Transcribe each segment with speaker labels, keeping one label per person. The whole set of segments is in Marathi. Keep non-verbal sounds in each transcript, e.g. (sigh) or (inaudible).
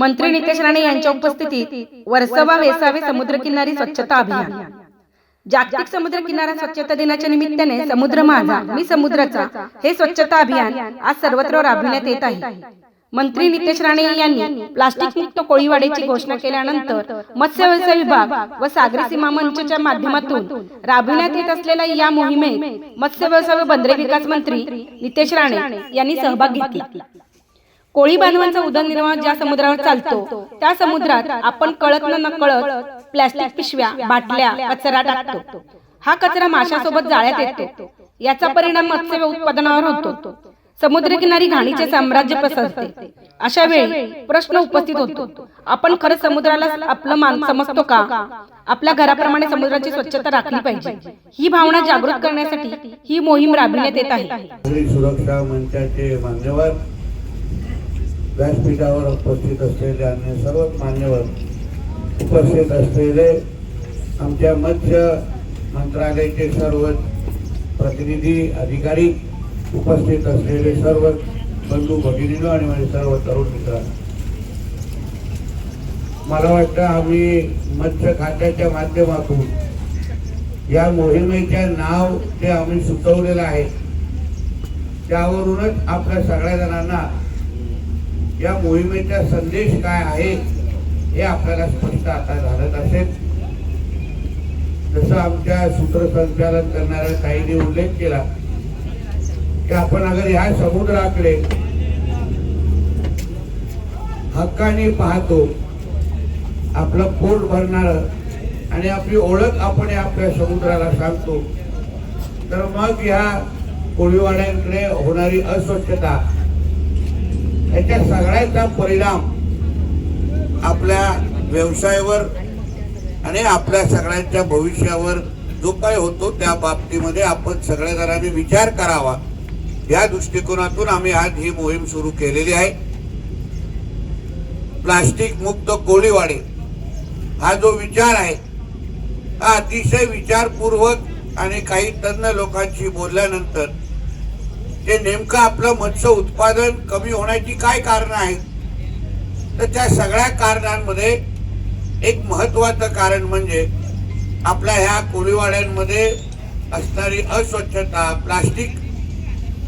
Speaker 1: मंत्री नितेश राणे यांच्या उपस्थितीत वर्सोवा वेसावे समुद्रकिनारी स्वच्छता अभियान. जागतिक समुद्र किनारा स्वच्छता दिनाच्या निमित्ताने समुद्र माझा मी समुद्राचा हे स्वच्छता अभियान आज सर्वत्र राबविण्यात येत आहे. मंत्री नितेश राणे यांनी प्लास्टिक मुक्त कोळीवाड्याची घोषणा केल्यानंतर मत्स्य व्यवसाय विभाग व सागरी सीमा मंचच्या माध्यमातून राबविण्यात येत असलेल्या या मोहिमेत मत्स्य व्यवसाय व बंदरे विकास मंत्री नितेश राणे यांनी सहभाग घेतला. कोळी बांधवांचा उदरनिर्वाह ज्या समुद्रावर चालतो त्या समुद्रात आपण कळत न नकळत प्लॅस्टिक पिशव्या बाटल्या कचरा टाकतो. हा कचरा माशासोबत जाळ्यात येतो. याचा परिणाम मत्स्य उत्पादनावर होतो. समुद्रकिनारी घाणीचे साम्राज्य पसरते. अशा वेळी प्रश्न उपस्थित होतो. आपण खरंच समुद्राला आपलं मान समजतो का? आपल्या घराप्रमाणे समुद्राची स्वच्छता राखली पाहिजे. ही भावना जागृत करण्यासाठी ही मोहीम राबविण्यात येत आहे
Speaker 2: नागरी सुरक्षा मंचाचे मान्यवर व्यासपीठावर उपस्थित असलेले अन्य सर्वच मान्यवर उपस्थित असलेले आमच्या मत्स्य मंत्रालयाचे सर्व प्रतिनिधी अधिकारी उपस्थित असलेले सर्व बंधू भगिनीनो आणि माझे सर्व तरुण मित्र. मला वाटतं आम्ही मत्स्य खात्याच्या माध्यमातून या मोहिमेचे नाव जे आम्ही सुचवलेलं आहे त्यावरूनच आपल्या सगळ्या जणांना या मोहिमेचा संदेश काय आहे हे आपल्याला स्पष्ट आता झालं असेल. जसं आमच्या सूत्रसंचालन करणाऱ्या ताईने उल्लेख केला की आपण अगर ह्या समुद्राकडे हक्काने पाहतो आपलं पोट भरणार आणि आपली ओळख आपण आपल्या समुद्राला सांगतो तर मग ह्या कोळीवाड्यांकडे होणारी अस्वच्छता याच्या सगळ्याचा परिणाम आपल्या व्यवसायावर आणि आपल्या सगळ्यांच्या भविष्यावर जो काय होतो त्या बाबतीमध्ये आपण सगळ्या जणांनी विचार करावा. या दृष्टिकोनातून आम्ही आज ही मोहीम सुरू केलेली आहे. प्लास्टिक मुक्त कोळीवाडे हा जो विचार आहे हा अतिशय विचारपूर्वक आणि काही तज्ज्ञ लोकांशी बोलल्यानंतर ते नेमकं आपलं मत्स्य उत्पादन कमी होण्याची काय कारण आहेत? तर त्या सगळ्या कारणांमध्ये एक महत्त्वाचं कारण म्हणजे आपल्या ह्या कोळीवाड्यांमध्ये असणारी अस्वच्छता प्लास्टिक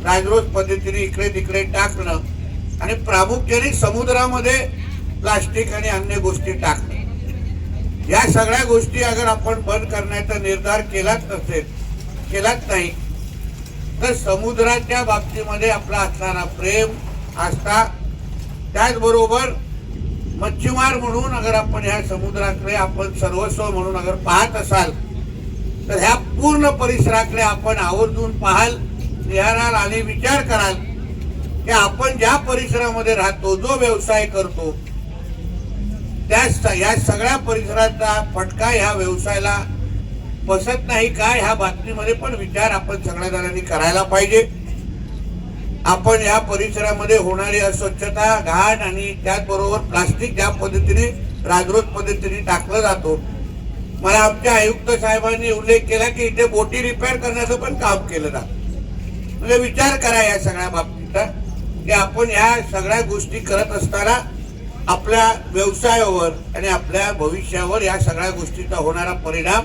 Speaker 2: राजरोज पद्धतीने इकडे तिकडे टाकणं आणि प्रामुख्याने समुद्रामध्ये प्लास्टिक आणि अन्य गोष्टी टाकणं. या सगळ्या गोष्टी अगर आपण बंद करण्याचा निर्धार केलाच नसेल केलाच नाही तर समुद्राच्या बाबतीमध्ये आपला असणारा प्रेम आस्था त्याचबरोबर मच्छीमार म्हणून अगर आपण ह्या समुद्राकडे आपण सर्वस्व म्हणून अगर पाहत असाल तर ह्या पूर्ण परिसराकडे आपण आवर्जून पाहाल निहाराल आणि विचार कराल की आपण ज्या परिसरामध्ये राहतो जो व्यवसाय करतो त्या या सगळ्या परिसराचा फटका ह्या व्यवसायाला बसत नाही काय ह्या बातमीमध्ये पण विचार आपण सगळ्या जणांनी करायला पाहिजे. आपण या परिसरामध्ये होणारी अस्वच्छता घाण आणि त्याचबरोबर प्लास्टिक ज्या पद्धतीने राजरोज पद्धतीने टाकलं जातो. मला आमच्या आयुक्त साहेबांनी उल्लेख केला की इथे बोटी रिपेअर करण्याचं पण काम केलं जातं. म्हणजे विचार करा या सगळ्या बाबतीचा. की आपण ह्या सगळ्या गोष्टी करत असताना आपल्या व्यवसायावर आणि आपल्या भविष्यावर या सगळ्या गोष्टीचा होणारा परिणाम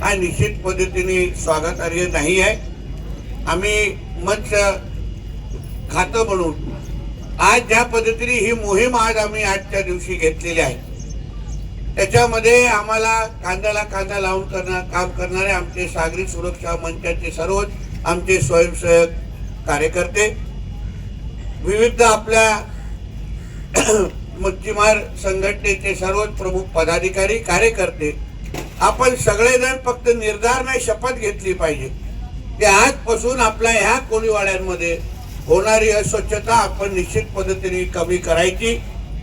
Speaker 2: हा निश्चित पद्धतीने स्वागतार्ह नाही आहे. आम्ही मत्स्य खातं म्हणून आज ज्या पद्धतीने ही मोहीम आज आम्ही आजच्या दिवशी घेतलेली आहे. त्याच्यामध्ये आम्हाला कांद्याला कांदा लावून करणार काम करणारे आमचे सागरी सुरक्षा मंचाचे सर्वच आमचे स्वयंसेवक कार्यकर्ते विविध आपल्या मच्छीमार संघटनेचे सर्वच प्रमुख पदाधिकारी कार्यकर्ते आपण सगळेजण फक्त निर्धार नाही शपथ घेतली पाहिजे. की आजपासून आपल्या ह्या कोळीवाड्यांमध्ये होणारी अस्वच्छता आपण निश्चित पद्धतीने कमी करायची.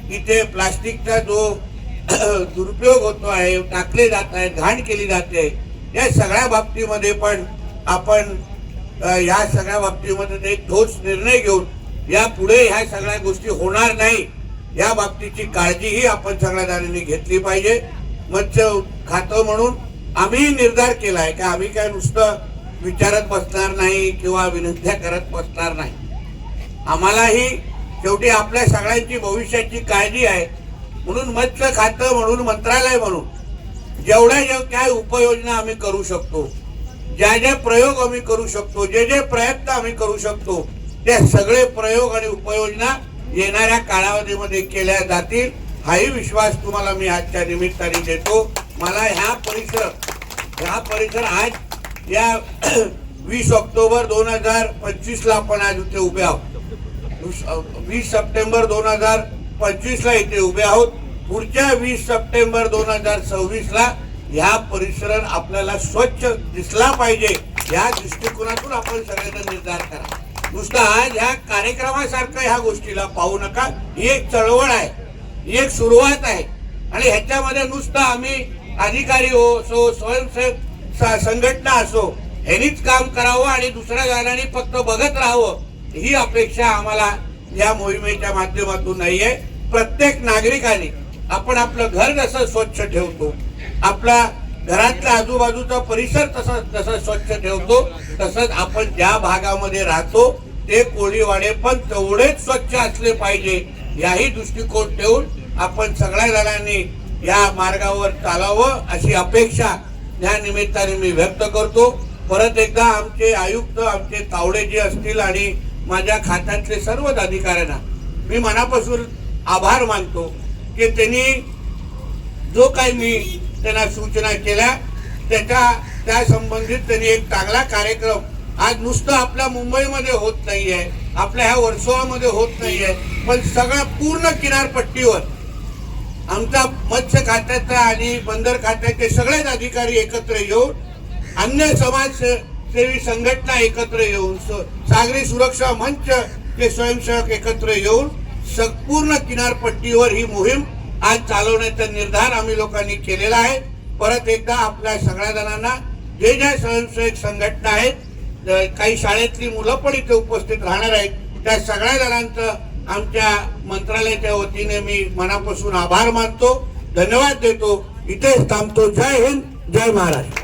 Speaker 2: इथे प्लास्टिकचा जो (clears throat) दुरुपयोग होतो आहे टाकले जात आहे घाण केली जाते या सगळ्या बाबतीमध्ये पण आपण या सगळ्या बाबतीमध्ये एक ठोस निर्णय घेऊन या पुढे ह्या सगळ्या गोष्टी होणार नाही या बाबतीची काळजीही आपण सगळ्या जणांनी घेतली पाहिजे. मत्स्य खातं म्हणून आम्ही निर्धार केला आहे की आम्ही काय नुसतं विचारत बसणार नाही किंवा विनंत्या करत बसणार नाही. आम्हालाही शेवटी आपल्या सगळ्यांची भविष्याची काळजी आहे. म्हणून मत्स्य खातं म्हणून मंत्रालय म्हणून जेवढ्या जेव काय उपाययोजना आम्ही करू शकतो ज्या ज्या प्रयोग आम्ही करू शकतो जे जे प्रयत्न आम्ही करू शकतो ते सगळे प्रयोग आणि उपाययोजना येणाऱ्या कालावधीमध्ये केल्या जातील. हाही विश्वास तुम्हाला मी आजच्या निमित्ताने देतो. मला ह्या परिसर ह्या परिसर आज या (clears throat) वीस ऑक्टोबर दोन हजार पंचवीसला आपण आज इथे उभे आहोत. वीस सप्टेंबर दोन हजार पंचवीसला इथे उभे आहोत. पुढच्या वीस सप्टेंबर दोन हजार सव्वीसला ह्या परिसर आपल्याला स्वच्छ दिसला पाहिजे. या दृष्टिकोनातून आपण सगळ्यांना निर्धार करा. नुसतं आज ह्या कार्यक्रमासारखं ह्या गोष्टीला पाहू नका. ही एक चळवळ आहे. ही एक सुरुवात आहे. आणि ह्याच्यामध्ये नुसतं आम्ही अधिकारी हो सो स्वयंसेवक स- संघटना असो ह्यानीच काम करावं आणि दुसऱ्या गाण्याने फक्त बघत राहावं ही अपेक्षा आम्हाला या मोहिमेच्या माध्यमातून नाहीये प्रत्येक नागरिकाने आपण आपलं घर जसं स्वच्छ ठेवतो आपला घरातल्या आजूबाजूचा परिसर तसा तसं स्वच्छ ठेवतो तसंच आपण ज्या भागामध्ये राहतो ते कोळीवाडे पण तेवढेच स्वच्छ असले पाहिजे याही दृष्टिकोन ठेवून आपण सगळ्या जणांनी या मार्गावर चालावं अशी अपेक्षा या निमित्ताने मी व्यक्त करतो. परत एकदा आमचे आयुक्त आमचे तावडे जे असतील आणि माझ्या खात्यातले सर्वच अधिकाऱ्यांना मी मनापासून आभार मानतो की त्यांनी जो काही मी त्यांना सूचना केल्या त्याच्या त्या संबंधित त्यांनी एक चांगला कार्यक्रम आज नुसतं आपल्या मुंबईमध्ये होत नाहीये आपल्या ह्या वर्सोवामध्ये होत नाहीये पण सगळ्या पूर्ण किनारपट्टीवर आमचा मत्स्य खात्याचा आणि बंदर खात्याचे सगळेच अधिकारी एकत्र येऊन अन्य समाज सेवी संघटना एकत्र येऊन सागरी सुरक्षा मंच ते स्वयंसेवक एकत्र येऊन संपूर्ण किनारपट्टीवर ही मोहीम आज चालवण्याचा निर्धार आम्ही लोकांनी केलेला आहे. परत एकदा आपल्या सगळ्या जणांना जे ज्या स्वयंसेवक संघटना आहेत काही शाळेतली मुलं पण इथे उपस्थित राहणार आहेत. त्या सगळ्या जणांचं आमच्या मंत्रालयाच्या वतीने मी मनापासून आभार मानतो. धन्यवाद देतो. इथेच थांबतो. जय हिंद जय महाराष्ट्र.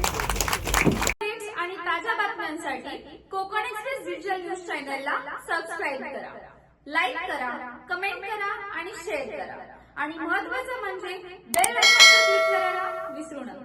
Speaker 3: आणि ताज्या बातम्यांसाठी कोकण एक्सप्रेस डिजिटल न्यूज चॅनलला सबस्क्राईब करा. लाईक करा कमेंट करा आणि शेअर करा. आणि महत्वाचं म्हणजे बेल आयकॉन क्लिक करायला विसरू नका.